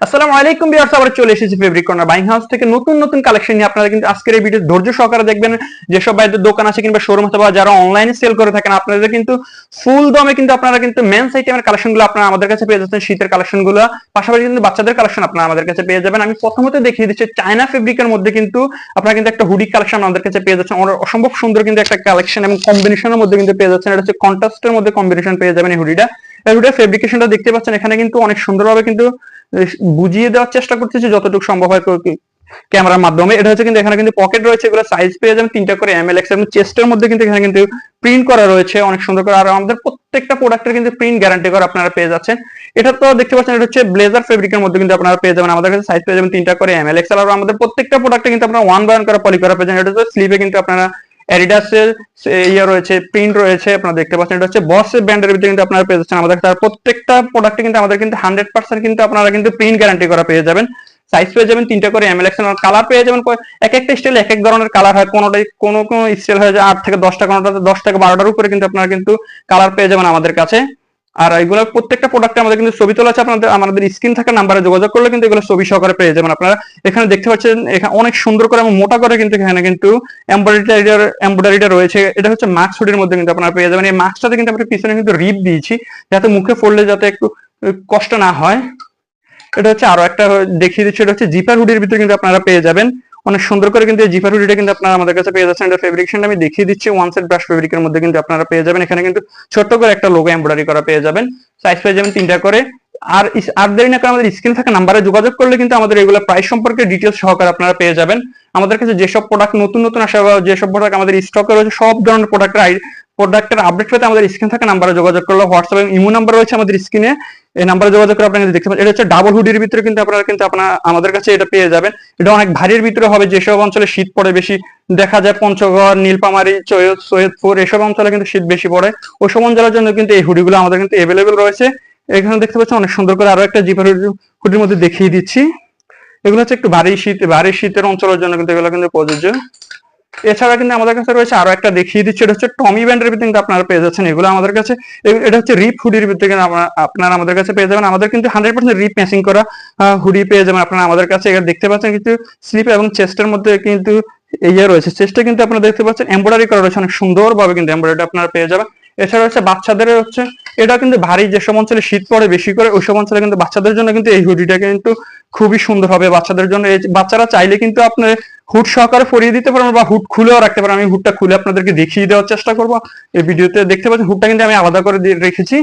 আসসালামু আলাইকুম বিয়ার্স আবার চলে এসেছি ফেব্রিক কর্নার বাইং হাউস থেকে। নতুন নতুন কালেকশন নিয়ে আপনারা কিন্তু আজকের এই ভিডিও ধৈর্য সহকারে দেখবেন। যেসব ভাইদের দোকান আছে কিংবা শোরুম অথবা যারা অনলাইনে সেল করে থাকেন, আপনাদের কিন্তু ফুল দমে কিন্তু আপনারা কিন্তু মেন্স আইটেমের কালেকশনগুলো আপনারা আমাদের কাছে পেয়ে যাচ্ছেন। শীতের কালেকশনগুলো, পাশাপাশি কিন্তু বাচ্চাদের কালেকশন আপনারা আমাদের কাছে পেয়ে যাবেন। আমি প্রথমত দেখিয়ে দিচ্ছি চায়না ফেব্রিকের মধ্যে কিন্তু আপনারা কিন্তু একটা হুডি কালেকশন আমাদের কাছে পেয়ে যাচ্ছেন। অসম্ভব সুন্দর কিন্তু একটা কালেকশন এবং কম্বিনেশনের মধ্যে কিন্তু পেয়ে যাচ্ছেন। এটা হচ্ছে কন্ট্রাস্টের মধ্যে কম্বিনেশন পেয়ে যাবেন এই হুডিটা হুডির ফেব্রিকেশনটা দেখতে পাচ্ছেন, এখানে কিন্তু অনেক সুন্দরভাবে কিন্তু বুঝিয়ে দেওয়ার চেষ্টা করতেছি যতটুকু সম্ভব হয় ক্যামেরার মাধ্যমে। এটা হচ্ছে কিন্তু এখানে কিন্তু পকেট রয়েছে, এগুলো সাইজ পেয়ে যাবেন তিনটা করে এম এল এক্স এবং চেস্টের মধ্যে কিন্তু এখানে কিন্তু প্রিন্ট করা রয়েছে অনেক সুন্দর করে। আর আমাদের প্রত্যেকটা প্রোডাক্টের কিন্তু প্রিন্ট গ্যারান্টি করে আপনারা পেয়ে যাচ্ছেন। এটা তো দেখতে পাচ্ছেন, এটা হচ্ছে ব্লেজার ফেব্রিকের মধ্যে কিন্তু আপনারা পেয়ে যাবেন। আমাদের কাছে সাইজ পেয়ে যাবেন তিনটা করে এম এল এক্স আর আমাদের প্রত্যেকটা প্রোডাক্টে কিন্তু আপনারা ওয়ান বাই ওয়ান করে পলি করা পেয়ে যাবেন। এটা হচ্ছে স্লিপে কিন্তু আপনারা অ্যাডিডাসের ইয়ে রয়েছে প্রিন্ট রয়েছে, আপনারা দেখতে পাচ্ছেন, এটা হচ্ছে বস ব্র্যান্ডের ভিতরে কিন্তু আপনারা পেয়ে যাচ্ছেন। আমাদের তার প্রত্যেকটা প্রোডাক্টে কিন্তু আমাদের কিন্তু হান্ড্রেড পার্সেন্ট কিন্তু আপনারা কিন্তু প্রিন্ট গ্যারান্টি করা পেয়ে যাবেন। সাইজ পেয়ে যাবেন, তিনটা করে এমএল এক্সেল কালার পেয়ে যাবেন এক একটা স্টাইল এক এক ধরনের কালার হয়, কোনোটাই কোনো কোনো স্টাইল হয়ে যায় আট থেকে দশটা, কোনোটাতে দশ থেকে বারোটার উপরে কিন্তু আপনারা কিন্তু কালার পেয়ে যাবেন আমাদের কাছে। আর এগুলো প্রত্যেকটা প্রোডাক্টে আমাদের কিন্তু ছবি তোলা আছে, আপনাদের, আমাদের স্ক্রিন থাকা নাম্বারে যোগাযোগ করলে কিন্তু এগুলো ছবি সহকারে পেয়ে যাবেন। আপনারা এখানে দেখতে পাচ্ছেন এখানে অনেক সুন্দর করে এবং মোটা করে কিন্তু এখানে কিন্তু এমব্রয়ডারিটার এমব্রয়ডারিটা রয়েছে। এটা হচ্ছে মাস্ক হুডির মধ্যে কিন্তু আপনারা পেয়ে যাবেন। এই মাস্কটাতে কিন্তু আমরা পিছনে কিন্তু রিপ দিয়েছি, যাতে মুখে পড়লে যাতে একটু কষ্ট না হয়। এটা হচ্ছে আরও একটা দেখিয়ে দিচ্ছি, এটা হচ্ছে জিপার হুডির ভিতরে কিন্তু আপনারা পেয়ে যাবেন। অনেক সুন্দর করে কিন্তু জিপার হুডিটা কিন্তু আপনারা আমাদের কাছে পেয়ে যাচ্ছেন। এটা ফেব্রিকেশনটা আমি দেখিয়ে দিচ্ছি। ওয়ান সেট ব্রাশ ফেব্রিকের মধ্যে কিন্তু আপনারা পেয়ে যাবেন। এখানে কিন্তু ছোট্ট করে একটা লোগো এমব্রয়ডারি করা পেয়ে যাবেন। সাইজ পেয়ে যাবেন তিনটা করে। আর আর দেরি না করে আমাদের স্ক্রিন থাকা নাম্বারে যোগাযোগ করলে কিন্তু আমাদের এগুলো প্রাইস সম্পর্কে ডিটেলস সহকারে আপনারা পেয়ে যাবেন। আমাদের কাছে যেসব প্রোডাক্ট নতুন নতুন আসা যেসব প্রোডাক্ট আমাদের স্টকে রয়েছে, সব ধরনের প্রোডাক্টের প্রোডাক্টের আপডেট পেতে আমাদের স্ক্রিন থাকা নাম্বারে যোগাযোগ করলে হোয়াটসঅ্যাপ এবং ইমো নাম্বার রয়েছে আমাদের স্ক্রিনে এই নাম্বারে যোগাযোগ করে আপনারা দেখতে পাচ্ছেন এটা হচ্ছে ডাবল হুডির ভিতরে কিন্তু আপনারা কিন্তু আপনারা, আমাদের কাছে এটা পেয়ে যাবেন। এটা অনেক ভারীর ভিতরে হবে, যেসব অঞ্চলে শীত পড়ে বেশি, দেখা যায় পঞ্চগড় নীলপামারি সৈয়দপুর, এসব অঞ্চলে কিন্তু শীত বেশি পড়ে। ওইসব অঞ্চলের জন্য কিন্তু এই হুডিগুলো আমাদের কিন্তু এভেলেবেল রয়েছে। এখানে দেখতে পাচ্ছেন অনেক সুন্দর করে আরও একটা জিপার হুডির মধ্যে দেখিয়ে দিচ্ছি। এগুলো হচ্ছে একটু ভারী শীত, ভারী শীতের অঞ্চলের জন্য কিন্তু এগুলো কিন্তু প্রযোজ্য। এছাড়া কিন্তু আমাদের কাছে রয়েছে আরও একটা দেখিয়ে দিচ্ছি, এটা হচ্ছে টমি ব্যান্ডের ভিতরে কিন্তু আপনারা পেয়ে যাচ্ছেন। এগুলো আমাদের কাছে এটা হচ্ছে রিপ হুডির ভিতরে কিন্তু আপনারা আমাদের কাছে পেয়ে যাবেন। আমাদের কিন্তু হান্ড্রেড পার্সেন্ট রিপ ম্যাচিং করা হুডি পেয়ে যাবেন আপনারা আমাদের কাছে। এটা দেখতে পাচ্ছেন কিন্তু স্লিপ এবং চেস্টের মধ্যে কিন্তু ইয়ে রয়েছে, চেস্টে কিন্তু আপনারা দেখতে পাচ্ছেন এমব্রয়ডারি করা রয়েছে। অনেক সুন্দর ভাবে কিন্তু এমব্রয়ডারি আপনারা পেয়ে যাবেন। এছাড়া হচ্ছে বাচ্চাদের হচ্ছে, এটা কিন্তু ভারী যেসব অঞ্চলে শীত পড়ে বেশি করে ওইসব অঞ্চলে কিন্তু বাচ্চাদের জন্য কিন্তু এই হুডিটা কিন্তু খুবই সুন্দর হবে। বাচ্চাদের জন্য বাচ্চারা চাইলে কিন্তু আপনি হুড সহকারে পরিয়ে দিতে পারব বা হুট খুলেও রাখতে পারব। আমি হুটটা খুলে আপনাদেরকে দেখিয়ে দেওয়ার চেষ্টা করব। এই ভিডিওতে দেখতে পাচ্ছেন, হুটটা কিন্তু আমি আলাদা করে রেখেছি।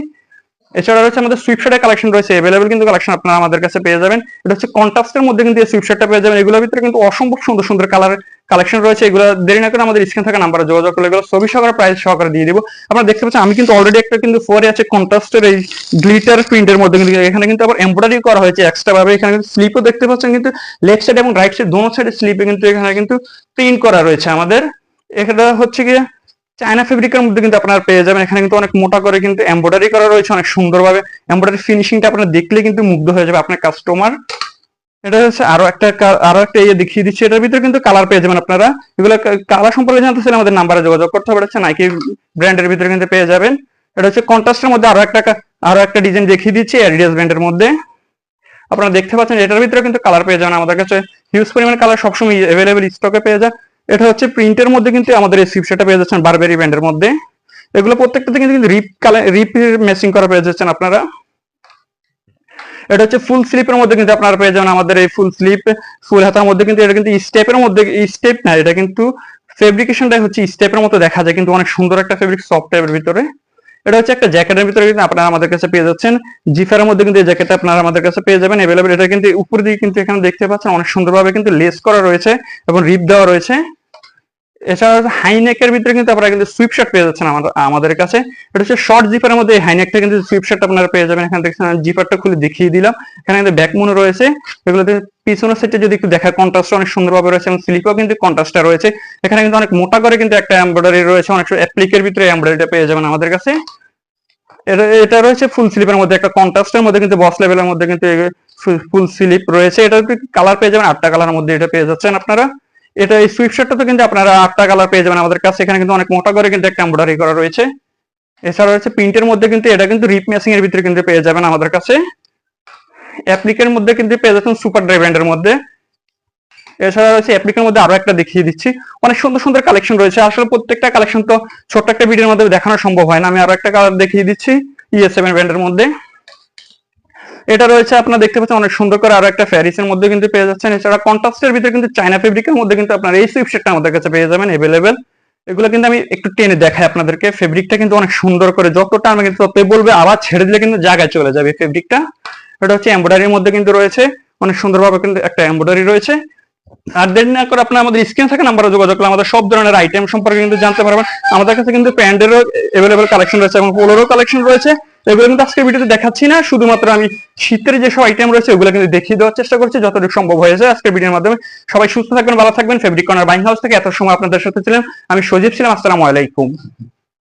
এছাড়া রয়েছে আমাদের সুইপশার্টের কালেকশন রয়েছে এভেলেবেল কিন্তু কালেকশন আপনারা আমাদের কাছে পেয়ে যাবেন। এটা হচ্ছে কন্ট্রাস্টের মধ্যে কিন্তু এই সুইপশার্টটা পেয়ে যাবেন। এগুলোর ভিতরে কিন্তু অসম্ভব সুন্দর সুন্দর কালার কালেকশন রয়েছে, এগুলো দেরি না করে আমাদের স্ক্রিন থাকা নাম্বারে যোগাযোগ করলে এগুলো ছবি সহকারে প্রাইস সহকারে দিয়ে দেবো। আপনারা দেখতে পাচ্ছেন, আমি কিন্তু অলরেডি একটা কিন্তু ফোরে আছে কন্ট্রাস্টের এই গ্লিটার প্রিন্টের মধ্যে কিন্তু এখানে কিন্তু আবার এমব্রয়ডারি করা হয়েছে এক্সট্রা ভাবে। এখানে কিন্তু স্লিপও দেখতে পাচ্ছেন কিন্তু লেফট সাইড এবং রাইট সাইড দোনো সাইডে স্লিপে কিন্তু এখানে কিন্তু প্রিন্ট করা রয়েছে আমাদের। এখানে হচ্ছে গিয়ে চায়না ফেব্রিকের মধ্যে কিন্তু আপনারা পেয়ে যাবেন। এখানে কিন্তু অনেক মোটা করে কিন্তু এমব্রয়ডারি করা রয়েছে, অনেক সুন্দরভাবে। এমব্রয়ডারি ফিনিশিংটা আপনারা দেখলে কিন্তু মুগ্ধ হয়ে যাবে আপনার কাস্টমার এটা হচ্ছে আরও একটা আরও একটা ইয়ে দেখিয়ে দিচ্ছি। এটার ভিতরে কিন্তু কালার পেয়ে যাবেন আপনারা। এগুলো কালার সম্পর্কে জানতে চাইলে আমাদের নাম্বারে যোগাযোগ করতে হবে। হচ্ছে নাইকি ব্র্যান্ডের ভিতরে কিন্তু পেয়ে যাবেন। এটা হচ্ছে কন্ট্রাস্টের মধ্যে আরও একটা আরও একটা ডিজাইন দেখিয়ে দিচ্ছি অ্যাডিডাস ব্র্যান্ডের মধ্যে। আপনারা দেখতে পাচ্ছেন এটার ভিতরে কিন্তু কালার পেয়ে যাবেন। আমাদের কাছে হিউজ পরিমাণ কালার সবসময় অ্যাভেলেবেল স্টকে পেয়ে যায় এটা হচ্ছে প্রিন্টের মধ্যে কিন্তু আমাদের এই সিপসেটটা পেয়ে যাচ্ছেন বারবেরি ব্র্যান্ডের মধ্যে। এগুলো প্রত্যেকটাতে কিন্তু রিপ কালার রিপ ম্যাচিং করা পেয়ে যাচ্ছেন আপনারা। এটা হচ্ছে ফুল স্লিপের মধ্যে কিন্তু আপনারা পেয়ে যাবেন আমাদের এই ফুল স্লিপ ফুল হাতার মধ্যে কিন্তু এটা কিন্তু স্টেপের মধ্যে স্টেপ না, এটা কিন্তু ফেব্রিকেশনটাই হচ্ছে স্টেপের মতো দেখা যায়, কিন্তু অনেক সুন্দর একটা ফেব্রিক সফট টাইপের ভিতরে। এটা হচ্ছে একটা জ্যাকেটের ভিতরে কিন্তু আপনারা আমাদের কাছে পেয়ে যাচ্ছেন। জিফারের মধ্যে কিন্তু এই জ্যাকেটটা আপনারা আমাদের কাছে পেয়ে যাবেন। এভেলেবেল এটা কিন্তু উপর দিকে কিন্তু এখানে দেখতে পাচ্ছেন, অনেক সুন্দরভাবে কিন্তু লেস করা রয়েছে এবং রিপ দেওয়া রয়েছে। এছাড়া হাইনেকের ভিতরে কিন্তু আপনারা কিন্তু সুইপ শার্ট পেয়ে যাচ্ছেন আমাদের আমাদের কাছে। এটা হচ্ছে শর্ট জিপারের মধ্যে হাইনেকটা কিন্তু সুইপ শার্ট আপনারা পেয়ে যাবেন। এখানে দেখছেন জিপারটা খুলে দেখিয়ে দিলাম। এখানে কিন্তু ব্যাক মুনো রয়েছে। এগুলোতে পিছনের সেটে যদি একটু দেখা কন্ট্রাস্ট অনেক সুন্দরভাবে রয়েছে এবং স্লিপও কিন্তু কন্ট্রাস্টটা রয়েছে। এখানে কিন্তু অনেক মোটা করে কিন্তু একটা এমব্রয়ডারি রয়েছে। অনেক অ্যাপ্লিকের ভিতরে এমব্রয়ডারিটা পেয়ে যাবেন আমাদের কাছে। এটা রয়েছে ফুল স্লিপের মধ্যে। একটা কন্ট্রাস্টের মধ্যে কিন্তু বস লেভেলের মধ্যে কিন্তু ফুল স্লিপ রয়েছে। এটা কালার পেয়ে যাবেন। আটটা কালারের মধ্যে এটা পেয়ে যাচ্ছেন আপনারা। এটা এই সুইপশার্টটা তো কিন্তু আপনারা আটটা কালার পেয়ে যাবেন আমাদের কাছে। এখানে কিন্তু অনেক মোটা করে কিন্তু একটা এমব্রয়ডারি করা রয়েছে। এছাড়া রয়েছে প্রিন্টের মধ্যে কিন্তু এটা কিন্তু রিপ ম্যাচিং এর ভিতরে কিন্তু পেয়ে যাবেন আমাদের কাছে। অ্যাপ্লিকের মধ্যে কিন্তু পেয়ে যাচ্ছেন সুপার ড্রাই ব্র্যান্ডের মধ্যে। এছাড়া রয়েছে অ্যাপ্লিকের মধ্যে আরও একটা দেখিয়ে দিচ্ছি। অনেক সুন্দর সুন্দর কালেকশন রয়েছে। আসলে প্রত্যেকটা কালেকশন তো ছোট্ট একটা ভিডিওর মধ্যে দেখানো সম্ভব হয় না। আমি আরও একটা কালার দেখিয়ে দিচ্ছি ইএস সেভেন ব্র্যান্ডের মধ্যে। এটা রয়েছে আপনারা দেখতে পাচ্ছেন অনেক সুন্দর করে আরও একটা ফ্যারিসের মধ্যে কিন্তু পেয়ে যাচ্ছেন। এছাড়া কন্ট্রাস্টের ভিতরে কিন্তু চায়না ফেব্রিকের মধ্যে কিন্তু আপনার এই সুইপশেটটা আমাদের কাছে পেয়ে যাবেন এভেলেবেল এগুলো কিন্তু আমি একটু টেনে দেখাই আপনাদেরকে। ফেব্রিকটা কিন্তু অনেক সুন্দর করে যতটা আমি কিন্তু ততই বলবে, আবার ছেড়ে দিলে কিন্তু জায়গায় চলে যাবে ফেব্রিকটা এটা হচ্ছে এমব্রয়ডারির মধ্যে কিন্তু রয়েছে। অনেক সুন্দরভাবে কিন্তু একটা এমব্রয়ডারি রয়েছে। আর দেরি না করে আপনার আমাদের স্ক্রিন থাকে নাম্বারে যোগাযোগ করলে আমাদের সব ধরনের আইটেম সম্পর্কে কিন্তু জানতে পারবেন। আমাদের কাছে কিন্তু প্যান্ডেরও এভেলেবেল কালেকশন রয়েছে এবং পোলোরও কালেকশন রয়েছে। এগুলো কিন্তু আজকের ভিডিওতে দেখাচ্ছি না, শুধুমাত্র আমি শীতের যেসব আইটেম রয়েছে, ওগুলো কিন্তু দেখিয়ে দেওয়ার চেষ্টা করছি, যতটুকু সম্ভব হয়েছে আজকের ভিডিওর মাধ্যমে। সবাই সুস্থ থাকবেন, ভালো থাকবেন। ফেব্রিক কর্নার বাইং হাউস থেকে এত সময় আপনাদের সাথে ছিলাম। আমি সজীব ছিলাম, আসসালামু আলাইকুম।